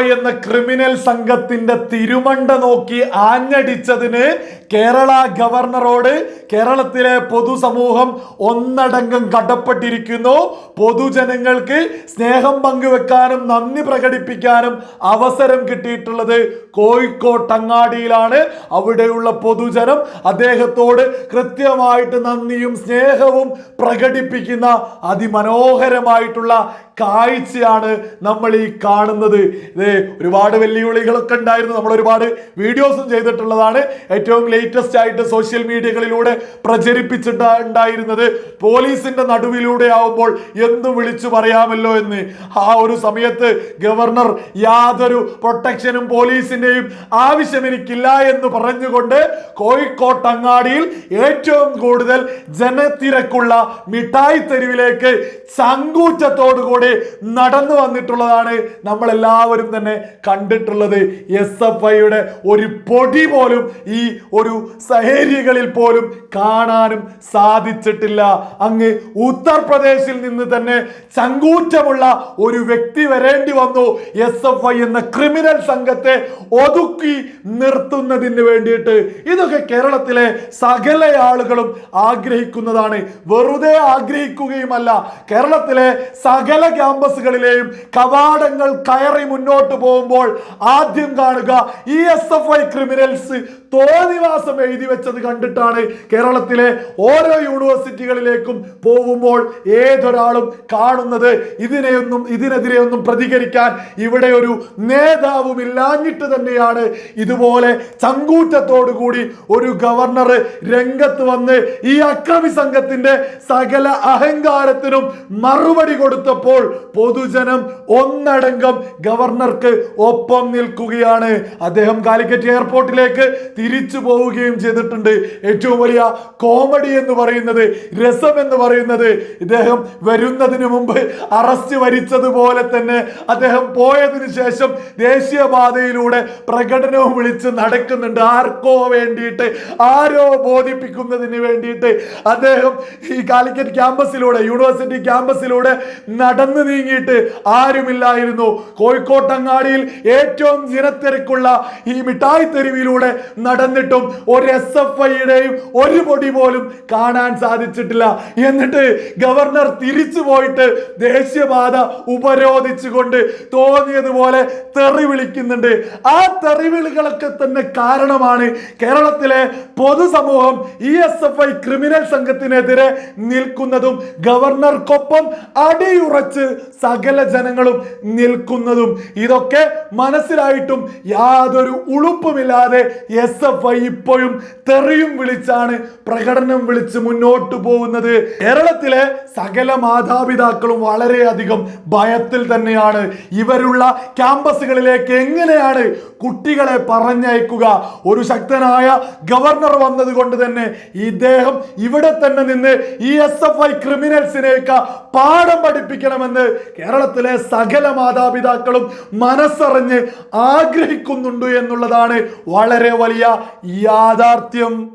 I എന്ന criminal സംഘത്തിന്റെ തിരുമണ്ട നോക്കി ആഞ്ഞടിച്ചതിന് കേരള ഗവർണറോട് കേരളത്തിലെ പൊതുസമൂഹം ഒന്നടങ്കം കടപ്പെട്ടിരിക്കുന്നു. പൊതുജനങ്ങൾക്ക് സ്നേഹം പങ്കുവെക്കാനും നന്ദി പ്രകടിപ്പിക്കാനും അവസരം കിട്ടിയിട്ടുള്ളത് കോഴിക്കോട്ടങ്ങാടിയിലാണ് അവിടെയുള്ള പൊതുജനം അദ്ദേഹത്തോട് കൃത്യമായിട്ട് നന്ദിയും സ്നേഹവും പ്രകടിപ്പിക്കുന്ന അതിമനോഹരമായിട്ടുള്ള കാഴ്ചയാണ് നമ്മൾ ഈ കാണുന്നത്. ഇത് ഒരുപാട് വെല്ലുവിളികളൊക്കെ ഉണ്ടായിരുന്നു. നമ്മൾ ഒരുപാട് വീഡിയോസും ചെയ്തിട്ടുള്ളതാണ്. ഏറ്റവും ലേറ്റസ്റ്റ് ആയിട്ട് സോഷ്യൽ മീഡിയകളിലൂടെ പ്രചരിപ്പിച്ചിട്ട് ഉണ്ടായിരുന്നത് പോലീസിന്റെ നടുവിലൂടെ ആവുമ്പോൾ എന്തും വിളിച്ചു പറയാമല്ലോ എന്ന്. ആ ഒരു സമയത്ത് ഗവർണർ യാതൊരു പ്രൊട്ടക്ഷനും പോലീസിന്റെയും ആവശ്യം എനിക്കില്ല എന്ന് പറഞ്ഞുകൊണ്ട് കോഴിക്കോട്ടങ്ങാടിയിൽ ഏറ്റവും കൂടുതൽ ജനത്തിരക്കുള്ള മിഠായി തെരുവിലേക്ക് ചങ്കൂറ്റത്തോടുകൂടി നടന്നു വന്നിട്ടുള്ളതാണ് നമ്മൾ തന്നെ കണ്ടിട്ടുള്ളത് എസ് എഫ് ഐയുടെ ഒരു പൊടി പോലും ഈ ഒരു സഹേരികളിൽ പോലും കാണാനും സാധിച്ചിട്ടില്ല. അങ്ങ് ഉത്തർപ്രദേശിൽ നിന്ന് തന്നെ ചങ്കൂറ്റമുള്ള ഒരു വ്യക്തി വരേണ്ടി വന്നു. എസ് എഫ് ഐ എന്ന ക്രിമിനൽ സംഘത്തെ ഒതുക്കി നിർത്തുന്നതിന് വേണ്ടിയിട്ട് ഇതൊക്കെ കേരളത്തിലെ സകല ആളുകളും ആഗ്രഹിക്കുന്നതാണ്. വെറുതെ ആഗ്രഹിക്കുകയുമല്ല. കേരളത്തിലെ സകല ക്യാമ്പസുകളിലെയും കവാടങ്ങൾ കയറി മുന്നോട്ട് പോകുമ്പോൾ ആദ്യം കാണുക E S F I criminals തോന്നിവാസം എഴുതി വെച്ചത് കണ്ടിട്ടാണ് കേരളത്തിലെ ഓരോ യൂണിവേഴ്സിറ്റികളിലേക്കും പോകുമ്പോൾ ഏതൊരാളും കാണുന്നത് ഇതിനെയൊന്നും ഇതിനെതിരെ ഒന്നും പ്രതികരിക്കാൻ ഇവിടെ ഒരു നേതാവും ഇല്ലാഞ്ഞിട്ട് തന്നെയാണ്. ഇതുപോലെ ചങ്കൂറ്റത്തോടു കൂടി ഒരു ഗവർണർ രംഗത്ത് വന്ന് ഈ അക്രമി സംഘത്തിന്റെ സകല അഹങ്കാരത്തിനും മറുപടി കൊടുത്തപ്പോൾ പൊതുജനം ഒന്നടങ്കം ഗവർണർക്ക് ഒപ്പം നിൽക്കുകയാണ്. അദ്ദേഹം കാലിക്കറ്റ് എയർപോർട്ടിലേക്ക് തിരിച്ചു പോവുകയും ചെയ്തിട്ടുണ്ട്. ഏറ്റവും വലിയ കോമഡി എന്ന് പറയുന്നത് രസം എന്ന് പറയുന്നത് ഇദ്ദേഹം വരുന്നതിന് മുമ്പ് അറസ്റ്റ് വരിച്ചതുപോലെ തന്നെ അദ്ദേഹം പോയതിനു ശേഷം ദേശീയപാതയിലൂടെ പ്രകടനവും വിളിച്ച് നടക്കുന്നുണ്ട്. ആർക്കോ വേണ്ടിയിട്ട് ആരോ ബോധിപ്പിക്കുന്നതിന് വേണ്ടിയിട്ട് അദ്ദേഹം ഈ കാലിക്കറ്റ് ക്യാമ്പസിലൂടെ യൂണിവേഴ്സിറ്റി ക്യാമ്പസിലൂടെ നടന്നു നീങ്ങിയിട്ട് ആരുമില്ലായിരുന്നു. കോഴിക്കോട്ടങ്ങാടിയിൽ ഏറ്റവും ജനത്തിരക്കുള്ള ഈ മിഠായി തെരുവിലൂടെ നടന്നിട്ടും ഒരു എസ് എഫ് ഐയുടെയും ഒരു പൊടി പോലും കാണാൻ സാധിച്ചിട്ടില്ല. എന്നിട്ട് ഗവർണർ തിരിച്ചു പോയിട്ട് ദേശീയപാത ഉപരോധിച്ചുകൊണ്ട് തോന്നിയതുപോലെ തെറി വിളിക്കുന്നുണ്ട്. ആ തെറിവിളികളൊക്കെ തന്നെ കാരണമാണ് കേരളത്തിലെ പൊതുസമൂഹം E S F I criminal സംഘത്തിനെതിരെ നിൽക്കുന്നതും ഗവർണർക്കൊപ്പം അടിയുറച്ച് സകല ജനങ്ങളും നിൽക്കുന്നതും. ഇതൊക്കെ മനസ്സിലായിട്ടും യാതൊരു ഉളുപ്പുമില്ലാതെ എസ് എഫ് ഐ ഇപ്പോഴും തെറിയും വിളിച്ചാണ് പ്രകടനം വിളിച്ച് മുന്നോട്ട് പോകുന്നത്. കേരളത്തിലെ സകല മാതാപിതാക്കളും വളരെയധികം ഭയത്തിൽ തന്നെയാണ്. ഇവരുള്ള ക്യാമ്പസുകളിലേക്ക് എങ്ങനെയാണ് കുട്ടികളെ പറഞ്ഞയക്കുക? ഒരു ശക്തനായ ഗവർണർ വന്നത് കൊണ്ട് തന്നെ ഇദ്ദേഹം ഇവിടെ തന്നെ നിന്ന് ഈ എസ് എഫ് ഐ ക്രിമിനൽസിനെയൊക്കെ പാഠം പഠിപ്പിക്കണമെന്ന് കേരളത്തിലെ സകല മാതാപിതാക്കളും മനസ്സറിഞ്ഞ് ആഗ്രഹിക്കുന്നുണ്ട് എന്നുള്ളതാണ് വളരെ വലിയ യാഥാർത്ഥ്യം.